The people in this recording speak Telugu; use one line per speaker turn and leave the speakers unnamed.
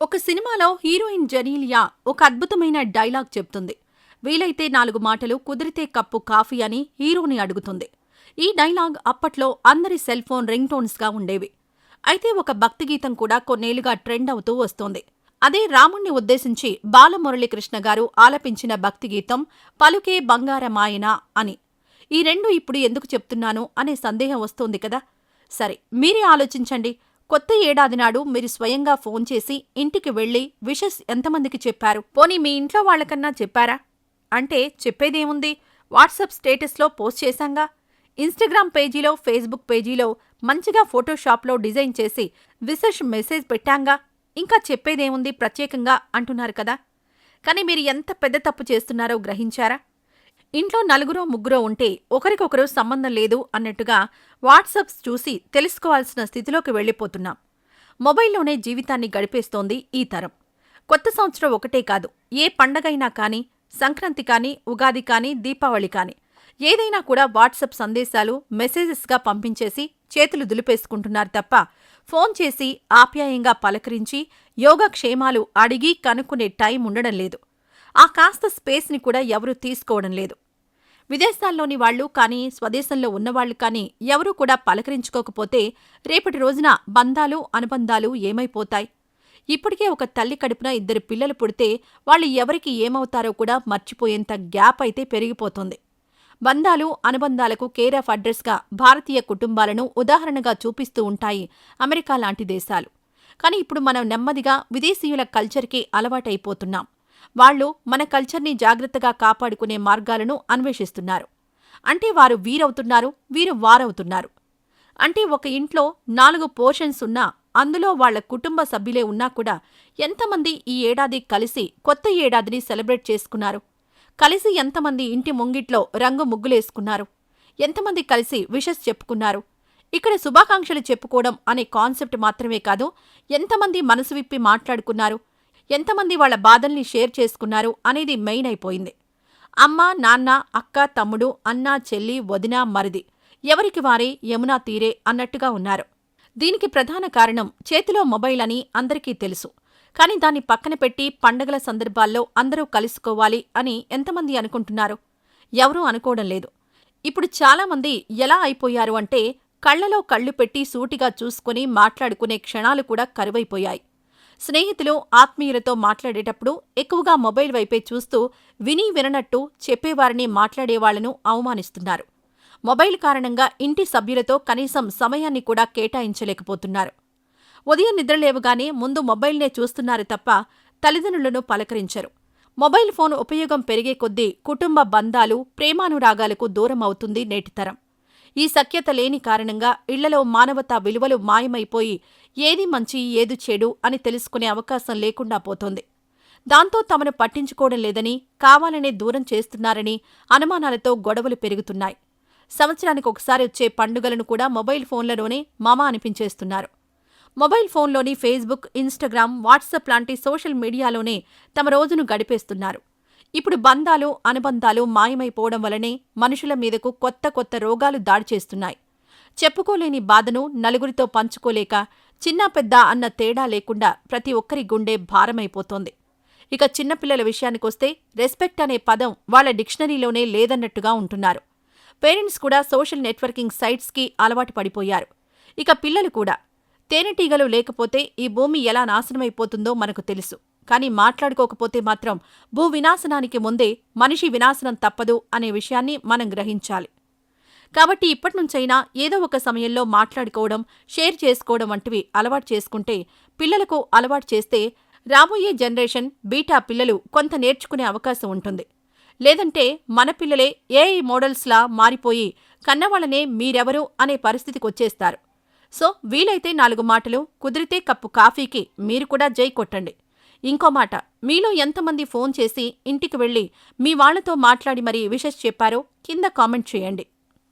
ఒక సినిమాలో హీరోయిన్ జెనీలియా ఒక అద్భుతమైన డైలాగ్ చెప్తుంది. వీలైతే నాలుగు మాటలు కుదిరితే కప్పు కాఫీ అని హీరోని అడుగుతుంది. ఈ డైలాగ్ అప్పట్లో అందరి సెల్ ఫోన్ రింగ్ టోన్స్గా ఉండేవి. అయితే ఒక భక్తి గీతం కూడా కొన్నేళ్ళుగా ట్రెండ్ అవుతూ వస్తోంది. అదే రాముణ్ణి ఉద్దేశించి బాలమురళీకృష్ణ గారు ఆలపించిన భక్తి గీతం పలుకే బంగారమాయన అని. ఈ రెండు ఇప్పుడు ఎందుకు చెప్తున్నాను అనే సందేహం వస్తోంది కదా? సరే మీరే ఆలోచించండి. కొత్త ఏడాది నాడు మీరు స్వయంగా ఫోన్ చేసి ఇంటికి వెళ్ళి విషెస్ ఎంతమందికి చెప్పారు? పోనీ మీ ఇంట్లో వాళ్ళకన్నా చెప్పారా? అంటే చెప్పేదేముంది? వాట్సాప్ స్టేటస్లో పోస్ట్ చేశాంగా? ఇన్స్టాగ్రామ్ పేజీలో ఫేస్బుక్ పేజీలో మంచిగా ఫోటోషాప్లో డిజైన్ చేసి విశేష్ మెసేజ్ పెట్టాంగా? ఇంకా చెప్పేదేముంది ప్రత్యేకంగా అంటున్నారు కదా? కానీ మీరు ఎంత పెద్ద తప్పు చేస్తున్నారో గ్రహించారా? ఇంట్లో నలుగురో ముగ్గురో ఉంటే ఒకరికొకరు సంబంధం లేదు అన్నట్టుగా వాట్సాప్స్ చూసి తెలుసుకోవాల్సిన స్థితిలోకి వెళ్ళిపోతున్నాం. మొబైల్లోనే జీవితాన్ని గడిపేస్తోంది ఈ తరం. కొత్త సంవత్సరం ఒకటే కాదు. ఏ పండగైనా కానీ సంక్రాంతి కానీ ఉగాది కానీ దీపావళి కానీ ఏదైనా కూడా వాట్సాప్ సందేశాలు మెసేజెస్గా పంపించేసి చేతులు దులిపేసుకుంటున్నారు తప్ప ఫోన్ చేసి ఆప్యాయంగా పలకరించి యోగక్షేమాలు అడిగి కనుక్కునే టైం ఉండడం లేదు. ఆ కాస్త స్పేస్ని కూడా ఎవరూ తీసుకోవడం లేదు. విదేశాల్లోని వాళ్ళు కానీ స్వదేశంలో ఉన్నవాళ్ళు కానీ ఎవరూ కూడా పలకరించుకోకపోతే రేపటి రోజున బంధాలు అనుబంధాలు ఏమైపోతాయి? ఇప్పటికే ఒక తల్లి కడుపున ఇద్దరు పిల్లలు పుడితే వాళ్ళు ఎవరికి ఏమవుతారో కూడా మర్చిపోయేంత గ్యాప్ అయితే పెరిగిపోతుంది. బంధాలు అనుబంధాలకు కేర్ ఆఫ్ అడ్రస్గా భారతీయ కుటుంబాలను ఉదాహరణగా చూపిస్తూ ఉంటాయి అమెరికా లాంటి దేశాలు. కానీ ఇప్పుడు మనం నెమ్మదిగా విదేశీయుల కల్చర్కి అలవాటైపోతున్నాం. వాళ్ళు మన కల్చర్ని జాగ్రత్తగా కాపాడుకునే మార్గాలను అన్వేషిస్తున్నారు. అంటే వారు వీరవుతున్నారు వీరు వారవుతున్నారు. అంటే ఒక ఇంట్లో నాలుగు పోర్షన్స్ ఉన్నా అందులో వాళ్ళ కుటుంబ సభ్యులే ఉన్నా కూడా ఎంతమంది ఈ ఏడాది కలిసి కొత్త ఏడాదిని సెలబ్రేట్ చేసుకున్నారు? కలిసి ఎంతమంది ఇంటి ముంగిట్లో రంగు ముగ్గులేసుకున్నారు? ఎంతమంది కలిసి విషస్ చెప్పుకున్నారు? ఇక్కడ శుభాకాంక్షలు చెప్పుకోవడం అనే కాన్సెప్ట్ మాత్రమే కాదు ఎంతమంది మనసు విప్పి మాట్లాడుకున్నారు? ఎంతమంది వాళ్ళ బాధల్ని షేర్ చేసుకున్నారు అనేది మెయిన్ అయిపోయింది. అమ్మ నాన్న అక్క తమ్ముడు అన్న చెల్లి వదిన మరిది ఎవరికి వారే యమునా తీరే అన్నట్టుగా ఉన్నారు. దీనికి ప్రధాన కారణం చేతిలో మొబైల్ అని అందరికీ తెలుసు. కాని దాన్ని పక్కన పెట్టి పండగల సందర్భాల్లో అందరూ కలుసుకోవాలి అని ఎంతమంది అనుకుంటున్నారు? ఎవరూ అనుకోవడం లేదు. ఇప్పుడు చాలామంది ఎలా అయిపోయారు అంటే కళ్ళలో కళ్ళు పెట్టి సూటిగా చూసుకుని మాట్లాడుకునే క్షణాలు కూడా కరువైపోయాయి. స్నేహితులు ఆత్మీయులతో మాట్లాడేటప్పుడు ఎక్కువగా మొబైల్ వైపే చూస్తూ విని విననట్టు చెప్పేవారిని మాట్లాడేవాళ్ళను అవమానిస్తున్నారు. మొబైల్ కారణంగా ఇంటి సభ్యులతో కనీసం సమయాన్ని కూడా కేటాయించలేకపోతున్నారు. ఉదయం నిద్రలేవగానే ముందు మొబైల్నే చూస్తున్నారు తప్ప తల్లిదండ్రులను పలకరించరు. మొబైల్ ఫోన్ ఉపయోగం పెరిగే కొద్దీ కుటుంబ బంధాలు ప్రేమానురాగాలకు దూరం అవుతుంది నేటితరం ఈ సఖ్యత లేని కారణంగా ఇళ్ళలో మానవతా విలువలు మాయమైపోయి ఏది మంచి ఏది చెడు అని తెలుసుకునే అవకాశం లేకుండా పోతోంది. దాంతో తమను పట్టించుకోవడం లేదని కావాలనే దూరం చేస్తున్నారని అనుమానాలతో గొడవలు పెరుగుతున్నాయి. సంవత్సరానికి ఒకసారి వచ్చే పండుగలను కూడా మొబైల్ ఫోన్లలోనే మామ అనిపించేస్తున్నారు. మొబైల్ ఫోన్లోని ఫేస్బుక్ ఇన్స్టాగ్రామ్ వాట్సాప్ లాంటి సోషల్ మీడియాలోనే తమ రోజును గడిపేస్తున్నారు. ఇప్పుడు బంధాలు అనుబంధాలు మాయమైపోవడం వలనే మనుషుల మీదకు కొత్త కొత్త రోగాలు దాడి చేస్తున్నాయి. చెప్పుకోలేని బాధను నలుగురితో పంచుకోలేక చిన్న పెద్ద అన్న తేడా లేకుండా ప్రతి ఒక్కరి గుండె భారమైపోతోంది. ఇక చిన్నపిల్లల విషయానికొస్తే రెస్పెక్ట్ అనే పదం వాళ్ళ డిక్షనరీలోనే లేదన్నట్టుగా ఉంటున్నారు. పేరెంట్స్ కూడా సోషల్ నెట్వర్కింగ్ సైట్స్కి అలవాటు పడిపోయారు. ఇక పిల్లలు కూడా తేనెటీగలు లేకపోతే ఈ భూమి ఎలా నాశనమైపోతుందో మనకు తెలుసు. కానీ మాట్లాడుకోకపోతే మాత్రం భూ వినాశనానికి ముందే మనిషి వినాశనం తప్పదు అనే విషయాన్ని మనం గ్రహించాలి. కాబట్టి ఇప్పటినుంచైనా ఏదో ఒక సమయంలో మాట్లాడుకోవడం షేర్ చేసుకోవడం వంటివి అలవాటు చేసుకుంటే పిల్లలకు అలవాటు చేస్తే రాబోయే జనరేషన్ బీటా పిల్లలు కొంత నేర్చుకునే అవకాశం ఉంటుంది. లేదంటే మన పిల్లలే ఏఐ మోడల్స్లా మారిపోయి కన్నవాళ్ళనే మీరెవరు అనే పరిస్థితికొచ్చేస్తారు సో వీలైతే నాలుగు మాటలు కుదిరితే కప్పు కాఫీకి మీరు కూడా జై కొట్టండి. ఇంకో మాట మీలో ఎంతమంది ఫోన్ చేసి ఇంటికి వెళ్ళి మీ వాళ్ళతో మాట్లాడి మరీ విషెస్ చెప్పారో కింద కామెంట్ చేయండి.